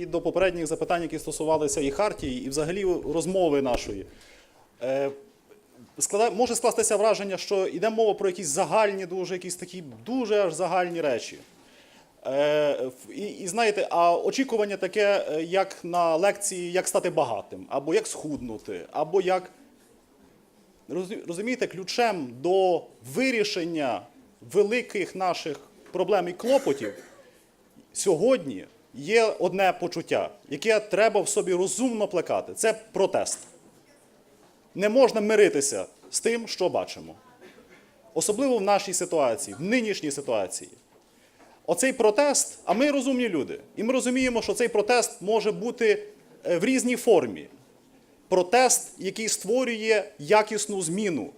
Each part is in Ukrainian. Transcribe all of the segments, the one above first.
і до попередніх запитань, які стосувалися і Хартії, і взагалі розмови нашої. Е, може скластися враження, що йде мова про якісь загальні, дуже якісь такі дуже аж загальні речі. Е, і, і знаєте, а очікування таке, е, як на лекції, як стати багатим, або як схуднути, або як. Розумієте, ключем до вирішення великих наших проблем і клопотів сьогодні є одне почуття, яке треба в собі розумно плекати. Це протест. Не можна миритися з тим, що бачимо. Особливо в нашій ситуації, в нинішній ситуації. Оцей протест, а ми розумні люди, і ми розуміємо, що цей протест може бути е, в різній формі. Протест, який створює якісну зміну.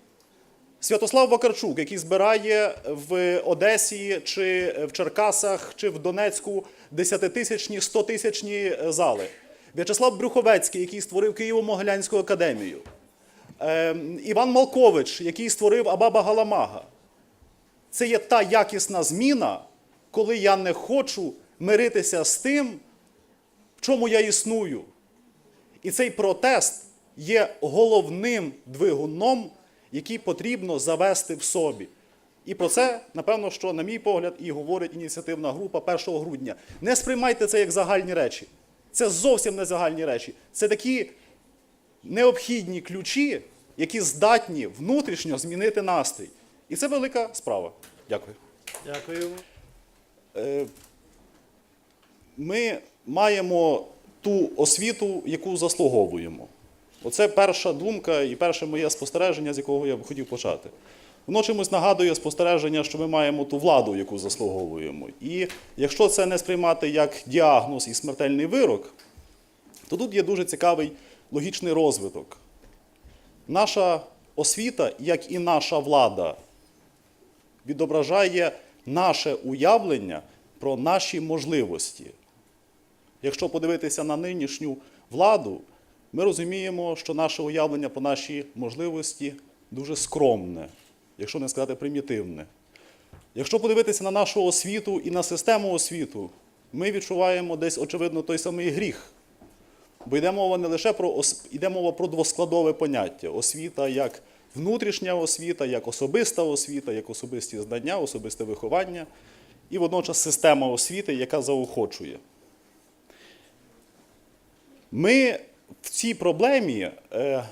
Святослав Вакарчук, який збирає в Одесі чи в Черкасах, чи в Донецьку десятитисячні, стотисячні зали. В'ячеслав Брюховецький, який створив Києво-Могилянську академію. Ем, Іван Малкович, який створив Абаба Галамага. Це є та якісна зміна, коли я не хочу миритися з тим, в чому я існую. І цей протест є головним двигуном, який потрібно завести в собі. І про це, напевно, що, на мій погляд, і говорить ініціативна група 1 грудня. Не сприймайте це як загальні речі. Це зовсім не загальні речі. Це такі необхідні ключі, які здатні внутрішньо змінити настрій. І це велика справа. Дякую. Дякую. Е, Ми маємо ту освіту, яку заслуговуємо. Оце перша думка і перше моє спостереження, з якого я б хотів почати. Воно чимось нагадує спостереження, що ми маємо ту владу, яку заслуговуємо. І якщо це не сприймати як діагноз і смертельний вирок, то тут є дуже цікавий логічний розвиток. Наша освіта, як і наша влада, відображає наше уявлення про наші можливості. Якщо подивитися на нинішню владу, ми розуміємо, що наше уявлення про наші можливості дуже скромне, якщо не сказати примітивне. Якщо подивитися на нашу освіту і на систему освіту, ми відчуваємо десь, очевидно, той самий гріх. Бо йде мова не лише про йде мова про двоскладове поняття: освіта як внутрішня освіта, як особиста освіта, як особисті знання, особисте виховання, і водночас система освіти, яка заохочує. Ми в цій проблемі е,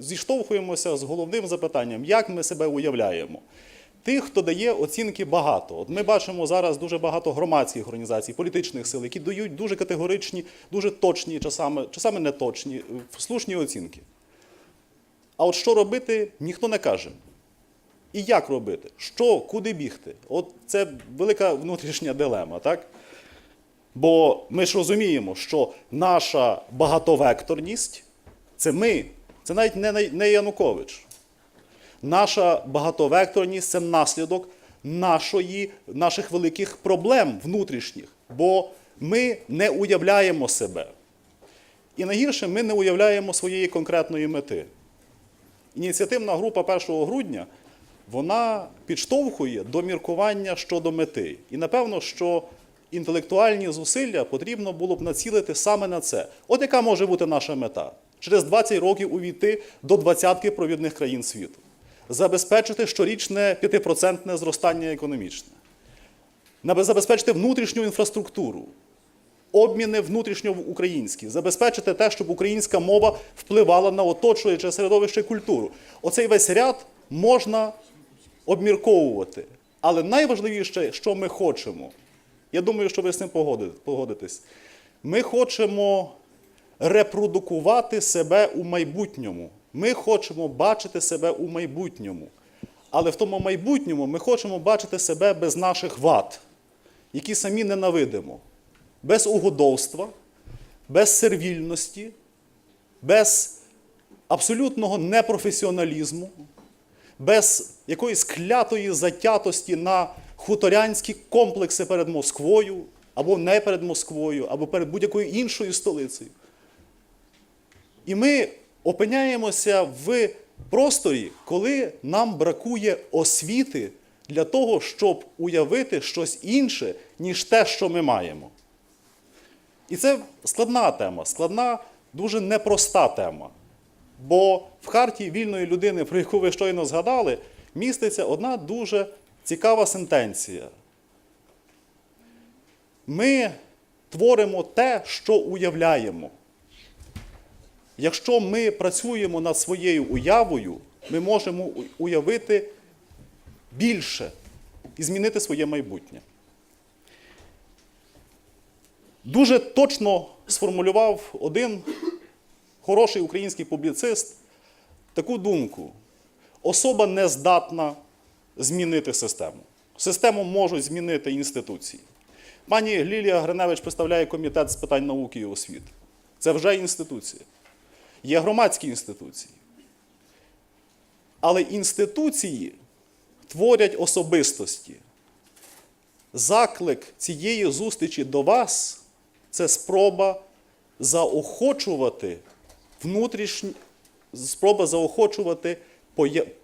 зіштовхуємося з головним запитанням, як ми себе уявляємо. Тих, хто дає оцінки багато. От ми бачимо зараз дуже багато громадських організацій, політичних сил, які дають дуже категоричні, дуже точні, часами, часами неточні, е, слушні оцінки. А от що робити, ніхто не каже. І як робити? Що, куди бігти? От це велика внутрішня дилема, так? Бо ми ж розуміємо, що наша багатовекторність це ми, це навіть не, не Янукович. Наша багатовекторність це наслідок нашої, наших великих проблем внутрішніх, бо ми не уявляємо себе. І найгірше, ми не уявляємо своєї конкретної мети. Ініціативна група 1 грудня вона підштовхує до міркування щодо мети. І напевно, що інтелектуальні зусилля потрібно було б націлити саме на це. От яка може бути наша мета? Через 20 років увійти до двадцятки провідних країн світу, забезпечити щорічне 5% зростання економічне, забезпечити внутрішню інфраструктуру, обміни внутрішньоукраїнські, забезпечити те, щоб українська мова впливала на оточуюче середовище і культуру. Оцей весь ряд можна обмірковувати. Але найважливіше, що ми хочемо, я думаю, що ви з цим погодитесь, ми хочемо репродукувати себе у майбутньому. Ми хочемо бачити себе у майбутньому. Але в тому майбутньому ми хочемо бачити себе без наших вад, які самі ненавидимо без угодовства, без сервільності, без абсолютного непрофесіоналізму, без якоїсь клятої затятості на хуторянські комплекси перед Москвою, або не перед Москвою, або перед будь-якою іншою столицею. І ми опиняємося в просторі, коли нам бракує освіти для того, щоб уявити щось інше, ніж те, що ми маємо. І це складна тема, складна, дуже непроста тема. Бо в харті вільної людини, про яку ви щойно згадали, міститься одна дуже цікава сентенція. Ми творимо те, що уявляємо. Якщо ми працюємо над своєю уявою, ми можемо уявити більше і змінити своє майбутнє. Дуже точно сформулював один хороший український публіцист таку думку: особа не здатна змінити систему. Систему можуть змінити інституції. Пані Лілія Гриневич представляє комітет з питань науки і освіти. Це вже інституція. Є громадські інституції. Але інституції творять особистості. Заклик цієї зустрічі до вас це спроба заохочувати внутрішні, спроба заохочувати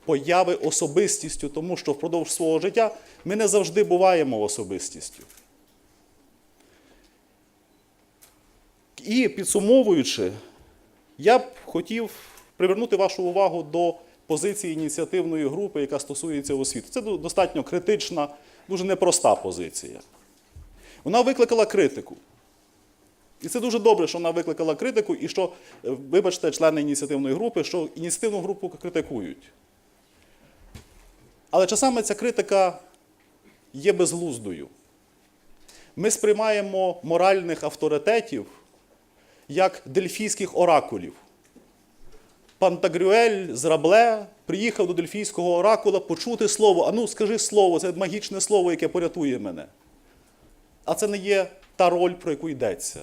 появи особистістю, тому що впродовж свого життя ми не завжди буваємо особистістю. І підсумовуючи, я б хотів привернути вашу увагу до позиції ініціативної групи, яка стосується освіти. Це достатньо критична, дуже непроста позиція. Вона викликала критику. І це дуже добре, що вона викликала критику, і що, е, вибачте, члени ініціативної групи, що ініціативну групу критикують. Але часами ця критика є безглуздою. Ми сприймаємо моральних авторитетів як дельфійських оракулів. Пантагрюель з Рабле приїхав до дельфійського оракула почути слово. А ну, скажи слово, це магічне слово, яке порятує мене. А це не є та роль, про яку йдеться.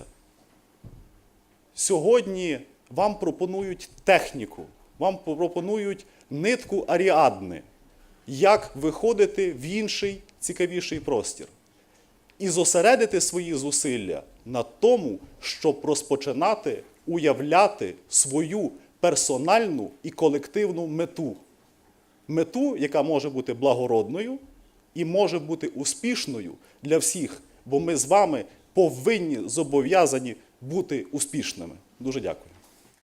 Сьогодні вам пропонують техніку, вам пропонують нитку аріадни, як виходити в інший цікавіший простір. І зосередити свої зусилля на тому, щоб розпочинати уявляти свою персональну і колективну мету. Мету, яка може бути благородною і може бути успішною для всіх, бо ми з вами повинні зобов'язані бути успішними. Дуже дякую.